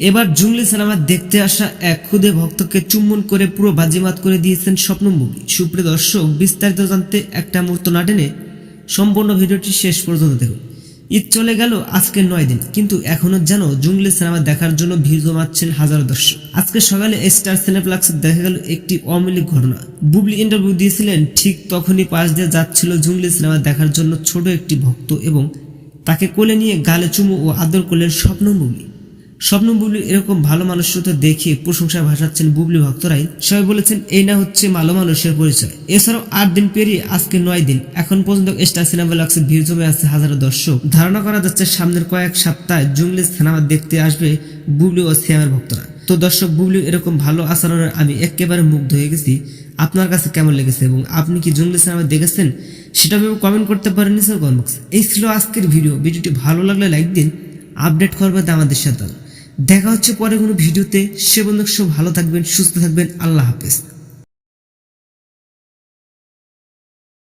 এবার জুংলি সিনেমা দেখতে আসা এক খুদে ভক্তকে চুম্বন করে পুরো বাজিমাত করে দিয়েছেন স্বপ্নমুখী। সুপ্রিয় দর্শক, বিস্তারিত জানতে একটা মুহূর্ত না টেনে সম্পূর্ণ ভিডিওটি শেষ পর্যন্ত দেখুন। ঈদ চলে গেল, আজকে নয় দিন, কিন্তু এখনও যেন জুংলি সিনেমা দেখার জন্য ভিড় জমাচ্ছেন হাজারো দর্শক। আজকে সকালে স্টার সিনেপ্লাক্সে দেখা গেল একটি অমিলিক ঘটনা। বুবলি ইন্টারভিউ দিয়েছিলেন, ঠিক তখনই পাশ দিয়ে যাচ্ছিল জুংলি সিনেমা দেখার জন্য ছোট একটি ভক্ত এবং তাকে কোলে নিয়ে গালে চুমু ও আদর করলেন স্বপ্নমুগলি স্বপ্ন বুবলি এরকম ভালো মানুষের তো দেখে প্রশংসা ভাসাচ্ছেন বুবলি ভক্তরাই। সবাই বলেছেন, এই না হচ্ছে ভালো মানুষের পরিচয়। এছাড়াও আট দিন পেরিয়ে আজকে নয় দিন। এখন পর্যন্ত স্টার সিনেমা লাক্সে ভিড় জমে আছে হাজারো দর্শক। ধারণা করা যাচ্ছে, সামনের কয়েক সপ্তাহে জুংলি সিনেমা দেখতে আসবে বুবলি ও সিয়ামের ভক্তরা। তো দর্শক, বুবলি এরকম ভালো আচরণের আমি একেবারে মুগ্ধ হয়ে গেছি। আপনার কাছে কেমন লেগেছে এবং আপনি কি জঙ্গলি সিনেমা দেখেছেন? সেটা ভেবে কমেন্ট করতে পারেন স্যার কমেন্ট বক্সে এই ছিল আজকের ভিডিও ভিডিওটি ভালো লাগলে লাইক দিন আপডেট করবে আমাদের সাথে। দেখা হচ্ছে পরে কোনো ভিডিওতে। সে বন্ধু সব ভালো থাকবেন সুস্থ থাকবেন। আল্লাহ হাফেজ।